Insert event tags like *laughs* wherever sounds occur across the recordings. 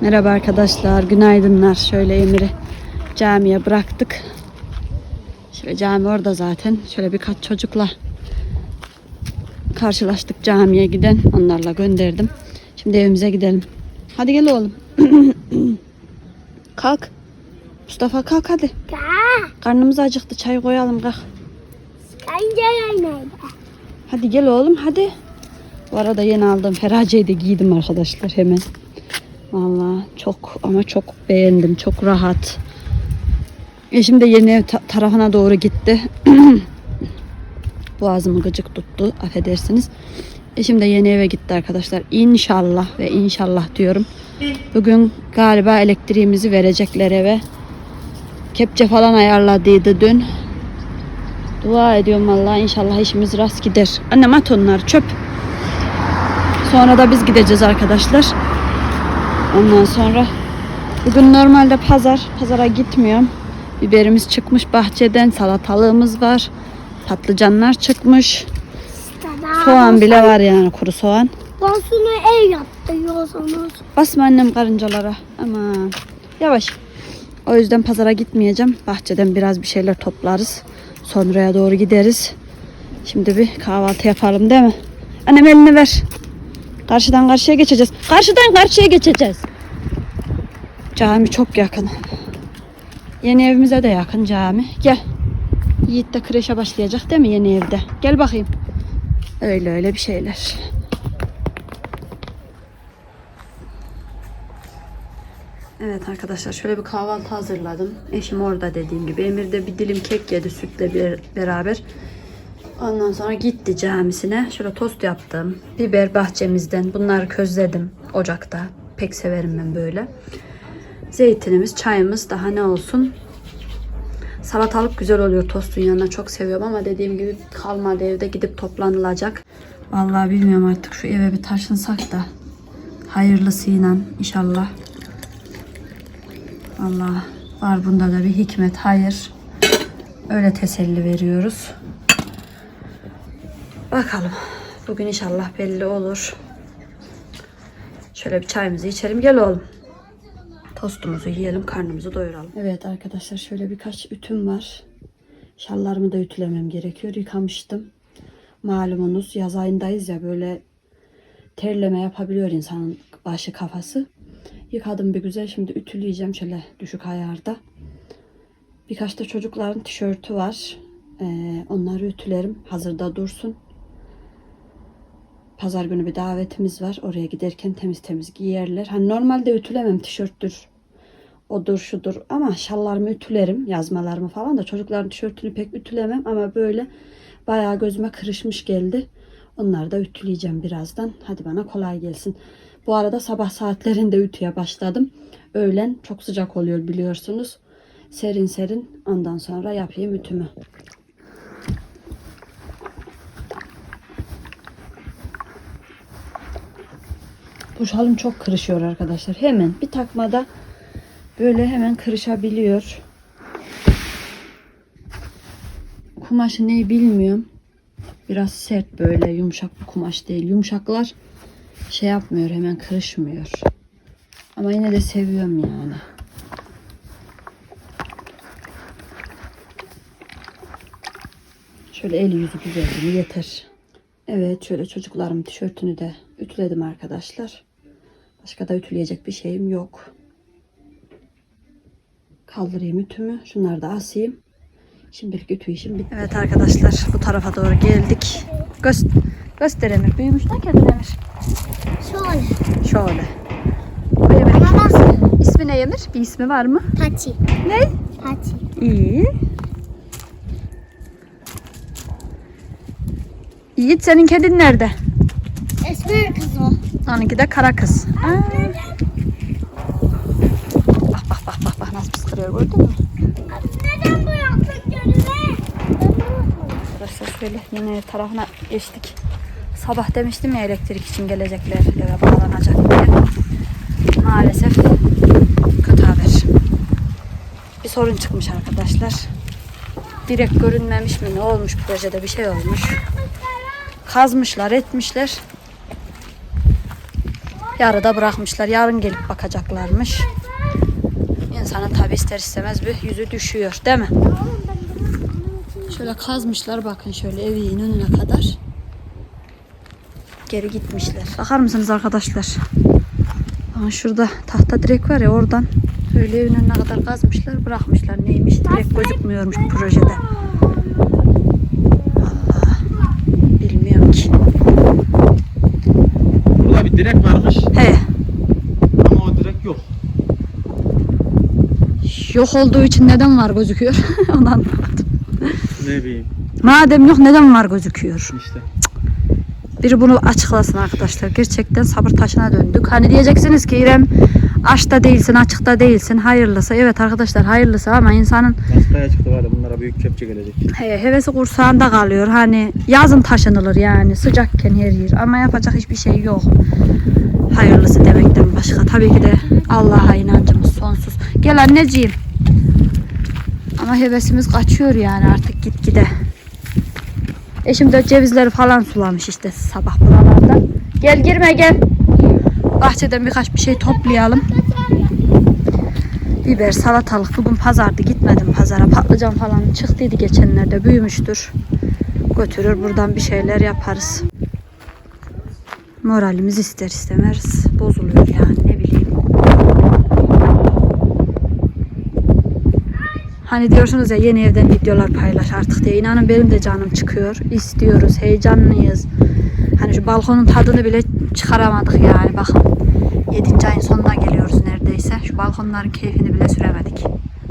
Merhaba arkadaşlar, günaydınlar. Şöyle Emir'i camiye bıraktık. Şöyle cami orada zaten. Şöyle birkaç çocukla karşılaştık camiye giden. Onlarla gönderdim. Şimdi evimize gidelim. Hadi gel oğlum. *clears throat* kalk. Mustafa kalk hadi. Ka, Karnımız acıktı. Çay koyalım kalk. Hadi gel oğlum hadi. Bu arada yeni aldığım feraceyi de giydim arkadaşlar hemen. Vallahi çok ama çok beğendim. Çok rahat. Eşim de yeni ev ta- tarafına doğru gitti. *clears throat* Boğazımı gıcık tuttu. Affedersiniz. Eşim de yeni eve gitti arkadaşlar. İnşallah ve inşallah diyorum. Bugün galiba elektriğimizi verecekler eve. Kepçe falan ayarladıydı dün. Dua ediyorum vallahi inşallah işimiz rast gider. Annem at onları çöp. Sonra da biz gideceğiz arkadaşlar. Ondan sonra bugün normalde pazar. Pazara gitmiyorum. Biberimiz çıkmış bahçeden. Salatalığımız var. Patlıcanlar çıkmış. Soğan bile var yani kuru soğan. Basını ev yaptırıyorsunuz. Basma annem karıncalara. Aman. Yavaş. O yüzden pazara gitmeyeceğim. Bahçeden biraz bir şeyler toplarız. Sonraya doğru gideriz. Şimdi bir kahvaltı yapalım değil mi? Annem elini ver. Karşıdan karşıya geçeceğiz. Karşıdan karşıya geçeceğiz. Cami çok yakın. Yeni evimize de yakın cami. Gel. Yiğit de kreşe başlayacak değil mi yeni evde? Gel bakayım. Öyle öyle bir şeyler. Evet arkadaşlar şöyle bir kahvaltı hazırladım. Eşim orada dediğim gibi. Emir de bir dilim kek yedi sütle bir, beraber. Ondan sonra gitti camisine. Şöyle tost yaptım. Biber bahçemizden. Bunları közledim ocakta. Pek severim ben böyle. Zeytinimiz, çayımız daha ne olsun. Salatalık güzel oluyor tostun yanına çok seviyorum ama dediğim gibi kalmadı evde gidip toplanılacak. Vallahi bilmiyorum artık şu eve bir taşınsak da hayırlısıyla inşallah. Allah var bunda da bir hikmet, hayır. Öyle teselli veriyoruz. Bakalım. Bugün inşallah belli olur. Şöyle bir çayımızı içelim. Gel oğlum. Tostumuzu yiyelim, karnımızı doyuralım. Evet arkadaşlar şöyle birkaç ütüm var. Şallarımı da ütülemem gerekiyor. Yıkamıştım. Malumunuz yaz ayındayız ya böyle terleme yapabiliyor insanın başı kafası. Yıkadım bir güzel. Şimdi ütüleyeceğim şöyle düşük ayarda. Birkaç da çocukların tişörtü var. Ee, onları ütülerim. Hazırda dursun. Pazar günü bir davetimiz var. Oraya giderken temiz temiz giyerler. Hani normalde ütülemem tişörttür. Odur şudur ama şallarımı ütülerim. Yazmalarımı falan da çocukların tişörtünü pek ütülemem ama böyle bayağı gözüme kırışmış geldi. Onları da ütüleyeceğim birazdan. Hadi bana kolay gelsin. Bu arada sabah saatlerinde ütüye başladım. Öğlen çok sıcak oluyor biliyorsunuz. Serin serin ondan sonra yapayım ütümü. Bu şalım çok kırışıyor arkadaşlar. Hemen bir takmada böyle hemen kırışabiliyor. Kumaşı neyi bilmiyorum. Biraz sert böyle yumuşak bir kumaş değil. Yumuşaklar şey yapmıyor hemen kırışmıyor. Ama yine de seviyorum yani. Şöyle eli yüzü güzelliği yeter. Evet şöyle çocuklarım tişörtünü de ütüledim arkadaşlar. Başka da ütüleyecek bir şeyim yok. Kaldırayım ütümü. Şunları da asayım. Şimdilik ütü işim bitti. Evet arkadaşlar bu tarafa doğru geldik. Göz, göster Emir. Büyümüş de kedin Emir. Şöyle. Şöyle. Bu Emir. Ama nasıl? İsmi ne Emir? Bir ismi var mı? Pati. Ne? Pati. İyi. Yiğit senin kedin nerede? Esmer kız o. Onunki de kara kız. Aa. Bak bak bak bak bak nasıl pıskırıyor gördün mü? Neden bu yaptın kendine? Arkadaşlar şöyle yine tarafına geçtik. Sabah demiştim ya elektrik için gelecekler eve bağlanacak diye. Maalesef kötü haber. Bir sorun çıkmış arkadaşlar. Direkt görünmemiş mi ne olmuş projede bir şey olmuş. Kazmışlar etmişler. Yarıda bırakmışlar. Yarın gelip bakacaklarmış. İnsanın tabi ister istemez bir yüzü düşüyor değil mi? Şöyle kazmışlar bakın şöyle evin önüne kadar. Geri gitmişler. Bakar mısınız arkadaşlar? Aa, şurada tahta direk var ya oradan böyle evin önüne kadar kazmışlar bırakmışlar. Neymiş direk gözükmüyormuş projede. Vallahi bilmiyorum ki. Burada bir direk varmış He ama o direk yok. yok olduğu için neden var gözüküyor? *laughs* Onu anlamadım. Ne bileyim Madem yok neden var gözüküyor? işte. Biri bunu açıklasın arkadaşlar. Gerçekten sabır taşına döndük. Hani diyeceksiniz ki İrem açta değilsin, açıkta değilsin. Hayırlısı. Evet arkadaşlar hayırlısı ama insanın Gaspaya çıktı var ya bunlara büyük kepçe gelecek. he, hevesi kursağında kalıyor. Hani yazın taşınılır yani sıcakken her yer. Ama yapacak hiçbir şey yok. Hayırlısı demekten başka. Tabii ki de Allah'a inancımız sonsuz. Gel anneciğim. Ama hevesimiz kaçıyor yani artık gitgide. Eşim de cevizleri falan sulamış işte sabah buralarda. Gel girme gel. Bahçeden birkaç bir şey toplayalım. Biber, salatalık. Bugün pazardı gitmedim pazara. Patlıcan falan çıktıydı geçenlerde büyümüştür. Götürür buradan bir şeyler yaparız. Moralimiz ister istemez bozuluyor yani ne bileyim. Hani diyorsunuz ya yeni evden videolar paylaş artık diye. İnanın benim de canım çıkıyor. İstiyoruz, heyecanlıyız. Hani şu balkonun tadını bile çıkaramadık yani. Bakın 7. ayın sonuna geliyoruz neredeyse. Şu balkonların keyfini bile süremedik.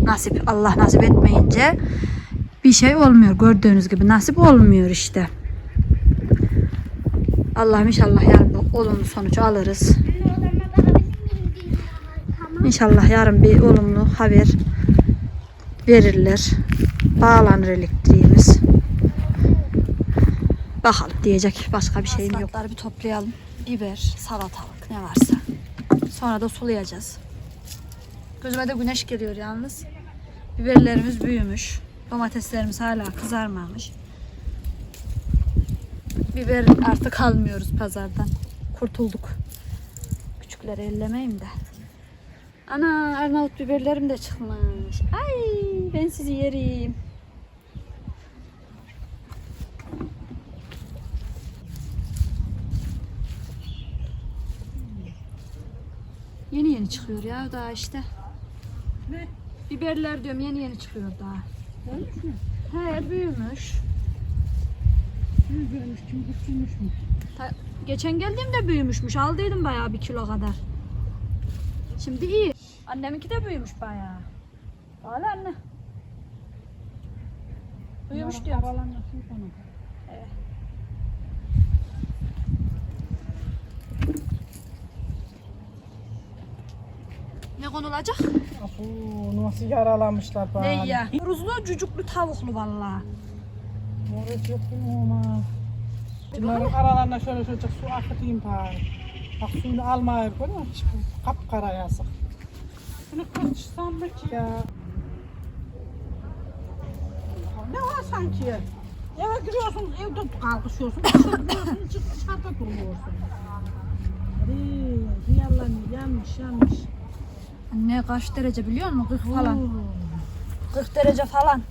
Nasip, Allah nasip etmeyince bir şey olmuyor. Gördüğünüz gibi nasip olmuyor işte. Allah'ım inşallah yarın olumlu sonuç alırız. İnşallah yarın bir olumlu haber verirler. Bağlanır elektriğimiz. Bakalım diyecek başka bir şeyim yok. bir toplayalım. Biber, salatalık ne varsa. Sonra da sulayacağız. Gözüme de güneş geliyor yalnız. Biberlerimiz büyümüş. Domateslerimiz hala kızarmamış. Biber artık almıyoruz pazardan. Kurtulduk. Küçükleri ellemeyim de. Ana Arnavut biberlerim de çıkmış. Ay ben sizi yerim. Yeni çıkıyor ya daha işte. Ne? Biberler diyorum yeni yeni çıkıyor daha. Büyümüş mü? He büyümüş. Büyümüş, kim küçülmüş mü? Ta- geçen geldiğimde büyümüşmüş. Aldıydım bayağı bir kilo kadar. Şimdi iyi. Anneminki de büyümüş bayağı. Hala anne. Büyümüş diyor. Aralarına kim konu? Ne konulacak? Afu, nasıl yaralamışlar bana. Ne ya? Ruzlu, cucuklu, tavuklu vallahi. Moret yok mu ama? Bunların aralarına şöyle şöyle su akıtayım bari. Bak suyunu musun? Hiç kapkara yazık. Şunu kırçsam mı ki ya? Ne var sanki? Eve giriyorsunuz, evde kalkışıyorsunuz. Dışarı gidiyorsunuz, çık dışarıda duruyorsunuz. Hadi, yalan, yanlış, yanlış. Anne kaç derece biliyor musun? 40 falan. Oo. 40 derece falan.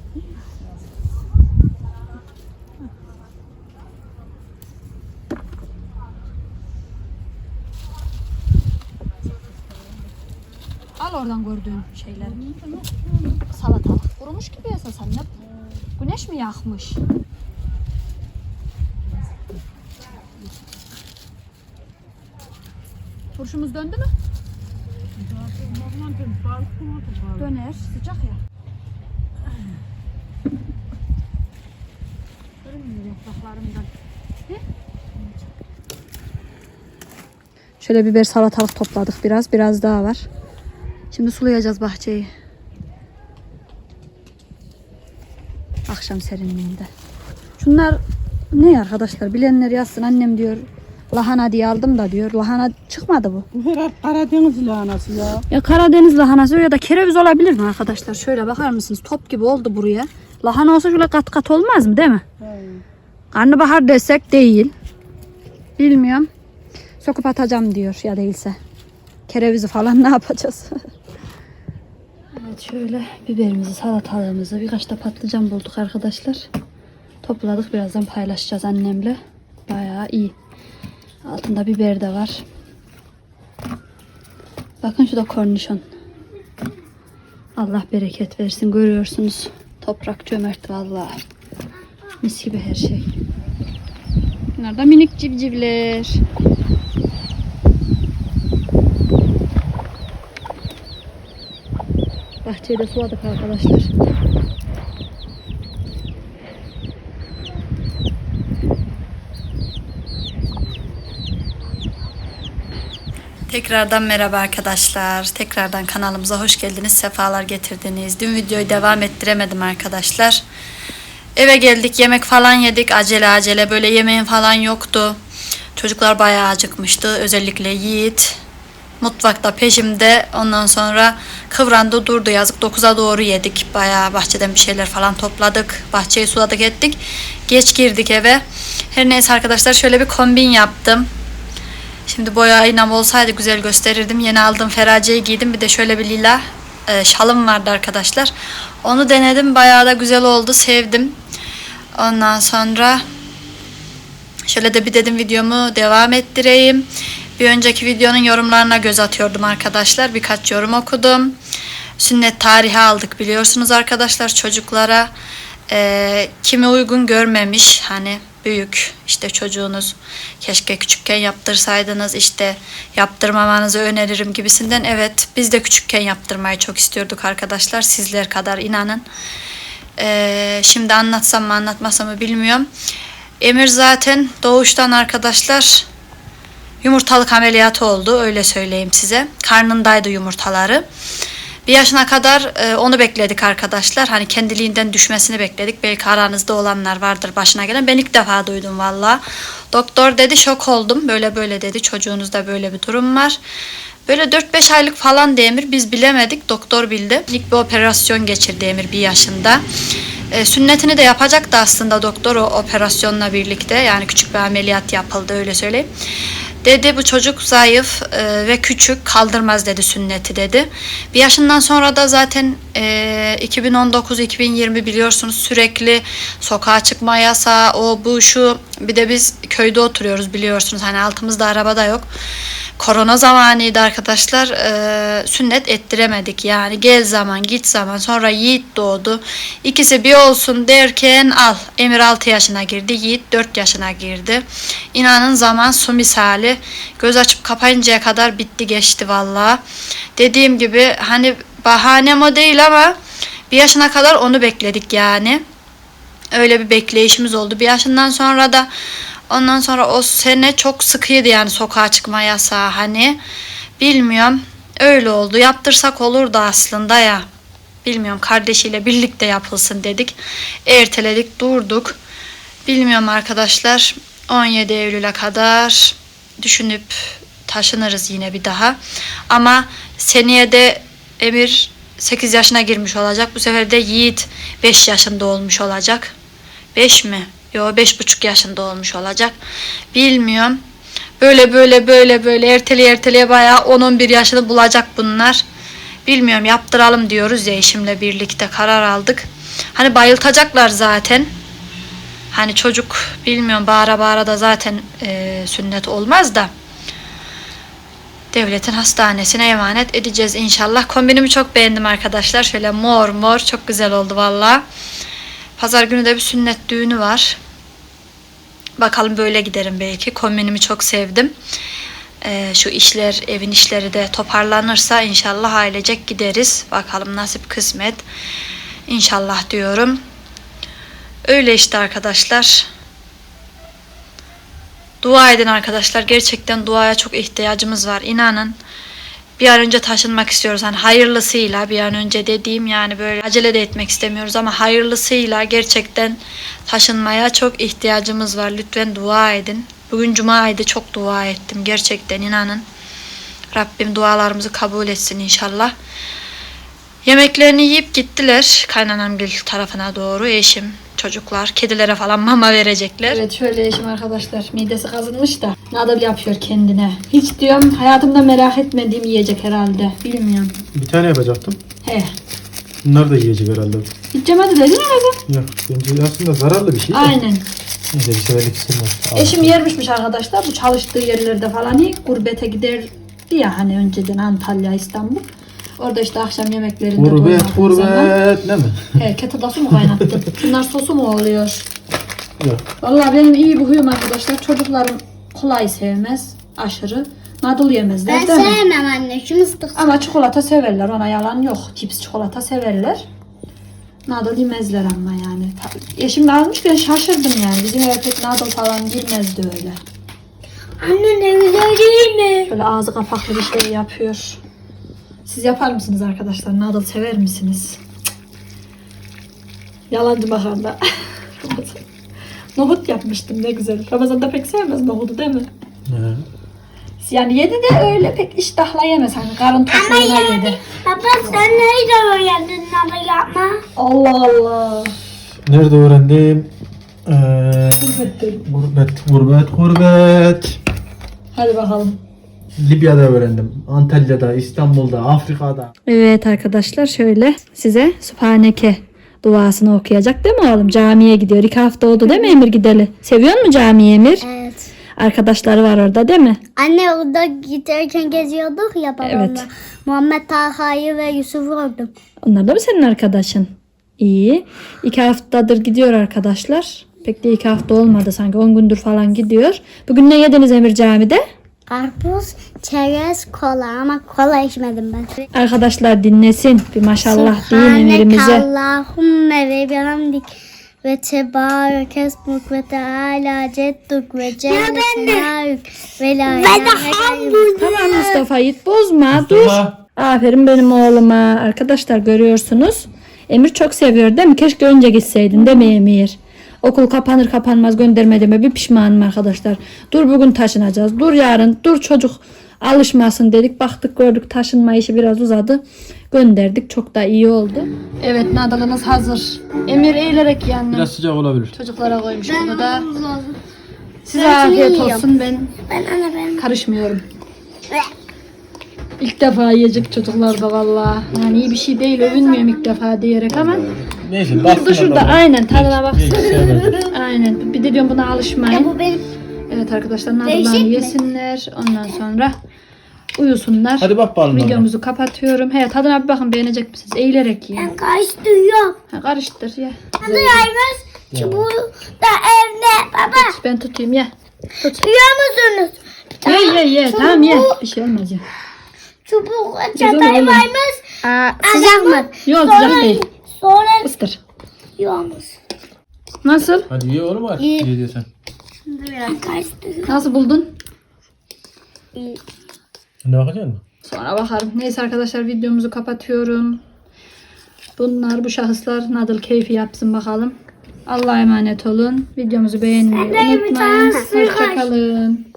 Al oradan gördüğün şeyleri. Salatalık kurumuş gibi esas anne. Güneş mi yakmış? Turşumuz döndü mü? Döner. Sıcak ya. Yapraklarımdan. Şöyle biber salatalık topladık biraz. Biraz daha var. Şimdi sulayacağız bahçeyi. Akşam serinliğinde. Şunlar ne arkadaşlar? Bilenler yazsın. Annem diyor lahana diye aldım da diyor. Lahana çıkmadı bu. Bu herhalde Karadeniz lahanası ya. Ya Karadeniz lahanası ya da kereviz olabilir mi arkadaşlar? Şöyle bakar mısınız? Top gibi oldu buraya. Lahana olsa şöyle kat kat olmaz mı değil mi? He. Karnabahar desek değil. Bilmiyorum. Sokup atacağım diyor ya değilse. Kerevizi falan ne yapacağız? *laughs* evet şöyle biberimizi, salatalığımızı, birkaç da patlıcan bulduk arkadaşlar. Topladık birazdan paylaşacağız annemle. Bayağı iyi. Altında biber de var. Bakın şu da kornişon. Allah bereket versin. Görüyorsunuz. Toprak cömert vallahi. Mis gibi her şey. Bunlar da minik civcivler. Bahçeyi de suladık arkadaşlar. Tekrardan merhaba arkadaşlar. Tekrardan kanalımıza hoş geldiniz. Sefalar getirdiniz. Dün videoyu devam ettiremedim arkadaşlar. Eve geldik yemek falan yedik. Acele acele böyle yemeğin falan yoktu. Çocuklar bayağı acıkmıştı. Özellikle Yiğit. Mutfakta peşimde. Ondan sonra kıvrandı durdu. Yazık 9'a doğru yedik. Bayağı bahçeden bir şeyler falan topladık. Bahçeyi suladık ettik. Geç girdik eve. Her neyse arkadaşlar şöyle bir kombin yaptım. Şimdi boya aynam olsaydı güzel gösterirdim. Yeni aldığım feraceyi giydim. Bir de şöyle bir lila e, şalım vardı arkadaşlar. Onu denedim. Bayağı da güzel oldu. Sevdim. Ondan sonra şöyle de bir dedim videomu devam ettireyim. Bir önceki videonun yorumlarına göz atıyordum arkadaşlar. Birkaç yorum okudum. Sünnet tarihi aldık biliyorsunuz arkadaşlar çocuklara. E, kimi uygun görmemiş hani büyük. İşte çocuğunuz keşke küçükken yaptırsaydınız işte yaptırmamanızı öneririm gibisinden. Evet biz de küçükken yaptırmayı çok istiyorduk arkadaşlar. Sizler kadar inanın. Ee, şimdi anlatsam mı anlatmasam mı bilmiyorum. Emir zaten doğuştan arkadaşlar yumurtalık ameliyatı oldu öyle söyleyeyim size. Karnındaydı yumurtaları bir yaşına kadar e, onu bekledik arkadaşlar. Hani kendiliğinden düşmesini bekledik. Belki aranızda olanlar vardır başına gelen. Ben ilk defa duydum valla. Doktor dedi şok oldum. Böyle böyle dedi. Çocuğunuzda böyle bir durum var. Böyle 4-5 aylık falan Emir biz bilemedik. Doktor bildi. İlk bir operasyon geçirdi Emir bir yaşında. E, sünnetini de yapacaktı aslında doktor o operasyonla birlikte. Yani küçük bir ameliyat yapıldı öyle söyleyeyim. Dedi bu çocuk zayıf e, ve küçük kaldırmaz dedi sünneti dedi. Bir yaşından sonra da zaten e, 2019-2020 biliyorsunuz sürekli sokağa çıkma yasağı o bu şu bir de biz köyde oturuyoruz biliyorsunuz hani altımızda araba da yok. Korona zamanıydı arkadaşlar e, sünnet ettiremedik yani gel zaman git zaman sonra Yiğit doğdu. İkisi bir olsun derken al Emir 6 yaşına girdi Yiğit 4 yaşına girdi. İnanın zaman su misali göz açıp kapayıncaya kadar bitti geçti valla. Dediğim gibi hani bahanem o değil ama bir yaşına kadar onu bekledik yani. Öyle bir bekleyişimiz oldu. Bir yaşından sonra da ondan sonra o sene çok sıkıydı yani sokağa çıkma yasağı hani. Bilmiyorum. Öyle oldu. Yaptırsak olurdu aslında ya. Bilmiyorum kardeşiyle birlikte yapılsın dedik. Erteledik durduk. Bilmiyorum arkadaşlar. 17 Eylül'e kadar düşünüp taşınırız yine bir daha. Ama seneye de Emir 8 yaşına girmiş olacak. Bu sefer de Yiğit 5 yaşında olmuş olacak. 5 mi? Yo 5,5 yaşında olmuş olacak. Bilmiyorum. Böyle böyle böyle böyle erteleye erteleye bayağı 10-11 yaşını bulacak bunlar. Bilmiyorum yaptıralım diyoruz ya eşimle birlikte karar aldık. Hani bayıltacaklar zaten. Hani çocuk bilmiyorum bağıra bağıra da zaten e, sünnet olmaz da. Devletin hastanesine emanet edeceğiz inşallah. Kombinimi çok beğendim arkadaşlar. Şöyle mor mor çok güzel oldu valla. Pazar günü de bir sünnet düğünü var. Bakalım böyle giderim belki. Kombinimi çok sevdim. Ee, şu işler, evin işleri de toparlanırsa inşallah ailecek gideriz. Bakalım nasip kısmet. İnşallah diyorum. Öyle işte arkadaşlar. Dua edin arkadaşlar. Gerçekten duaya çok ihtiyacımız var. İnanın. Bir an önce taşınmak istiyoruz. Hani hayırlısıyla bir an önce dediğim yani böyle acele de etmek istemiyoruz ama hayırlısıyla gerçekten taşınmaya çok ihtiyacımız var. Lütfen dua edin. Bugün cuma aydı çok dua ettim. Gerçekten inanın. Rabbim dualarımızı kabul etsin inşallah. Yemeklerini yiyip gittiler kaynanamgil tarafına doğru eşim, çocuklar. Kedilere falan mama verecekler. Evet şöyle eşim arkadaşlar midesi kazınmış da nadal yapıyor kendine. Hiç diyorum hayatımda merak etmediğim yiyecek herhalde. Bilmiyorum. Bir tane yapacaktım. He. Bunlar da yiyecek herhalde. Hiç yemedi dedin mi kızım? Yok bence aslında zararlı bir şey. de. Aynen. Neyse bir severlik isimler. Eşim yermişmiş arkadaşlar. Bu çalıştığı yerlerde falan iyi gurbete giderdi ya hani önceden Antalya, İstanbul. Orada işte akşam yemeklerinde Gurbet doymadığı zaman- gurbet ne mi? He, kettle'da su mu kaynattın? *laughs* Bunlar sosu mu oluyor? Yok. Vallahi benim iyi bir huyum arkadaşlar. Çocuklarım kolay sevmez. Aşırı. Nadıl yemezler Ben değil mi? sevmem anne. Şunu ıslık. Ama çikolata severler. Ona yalan yok. Cips çikolata severler. Nadıl yemezler ama yani. Ta- Eşim almışken şaşırdım yani. Bizim eve pek nadıl falan girmezdi öyle. Anne ne güzel değil mi? Böyle ağzı kapaklı bir şey yapıyor. Siz yapar mısınız arkadaşlar? Nadıl sever misiniz? Yalancı makarna. *laughs* Nohut yapmıştım ne güzel. Ramazan'da pek sevmez nohudu değil mi? He. Yani yedi de öyle pek iştahla yemez. Hani karın topuğuna yedi. Baba sen nereden öğrendin nalı yapma? Allah Allah. Nerede öğrendim? Ee, gurbet, gurbet, gurbet. Hadi bakalım. Libya'da öğrendim. Antalya'da, İstanbul'da, Afrika'da. Evet arkadaşlar şöyle size Sübhaneke duasını okuyacak değil mi oğlum? Camiye gidiyor. İki hafta oldu değil mi Emir gideli? Seviyor mu camiyi Emir? Evet. Arkadaşları var orada değil mi? Anne orada giderken geziyorduk ya babamla. Evet. Muhammed Talha'yı ve Yusuf'u gördüm. Onlar da mı senin arkadaşın? İyi. İki haftadır gidiyor arkadaşlar. Pek de iki hafta olmadı sanki. On gündür falan gidiyor. Bugün ne yediniz Emir camide? Karpuz, çerez, kola ama kola içmedim ben. Arkadaşlar dinlesin. Bir maşallah deyin Emir'imize. Allahümme ve bihamdik ve tebarek esmuk ve teala cedduk ve celle senarük ve la. Tamam Mustafa Yiğit bozma. Dur. Aferin benim oğluma. Arkadaşlar görüyorsunuz. Emir çok seviyor değil mi? Keşke önce gitseydin değil mi Emir? Okul kapanır kapanmaz göndermediğime bir pişmanım arkadaşlar. Dur bugün taşınacağız. Dur yarın. Dur çocuk alışmasın dedik. Baktık gördük taşınma işi biraz uzadı. Gönderdik. Çok da iyi oldu. Evet nadalımız hazır. Emir eğilerek yani. Biraz sıcak olabilir. Çocuklara koymuş bunu da. Size afiyet olsun. Ben Ben anne ben. karışmıyorum. İlk defa yiyecek çocuklar da valla. Yani iyi bir şey değil övünmüyorum ilk defa diyerek ama. Neyse Şurada şurada aynen tadına baksana. Aynen. Bir de diyorum buna alışmayın. Bu benim. Evet arkadaşlar Değişik nadıllarını mi? yesinler. Ondan sonra uyusunlar. Hadi bak bakalım. Videomuzu kapatıyorum. He tadına bir bakın beğenecek misiniz? Eğilerek yiyin. Ben karıştırıyorum. Ha, karıştır ya. Adı yaymış. Çubuğu da evde. Baba. Ben tutayım ye. Tut. Duyuyor musunuz? Ye ye ye. Tamam ye. Bir şey olmaz ya. Çubuk çatay varmış. Sıcak mı? Yok Sonra, güzel değil. sonra Isır. yiyormuş. Nasıl? Hadi ye oğlum hadi. İyi. Ye diyorsan. Biraz karıştırıyorum. Nasıl buldun? Ne bakacaksın? Sonra bakarım. Neyse arkadaşlar videomuzu kapatıyorum. Bunlar bu şahıslar nadıl keyfi yapsın bakalım. Allah'a emanet olun. Videomuzu beğenmeyi unutmayın. var. Hoşçakalın.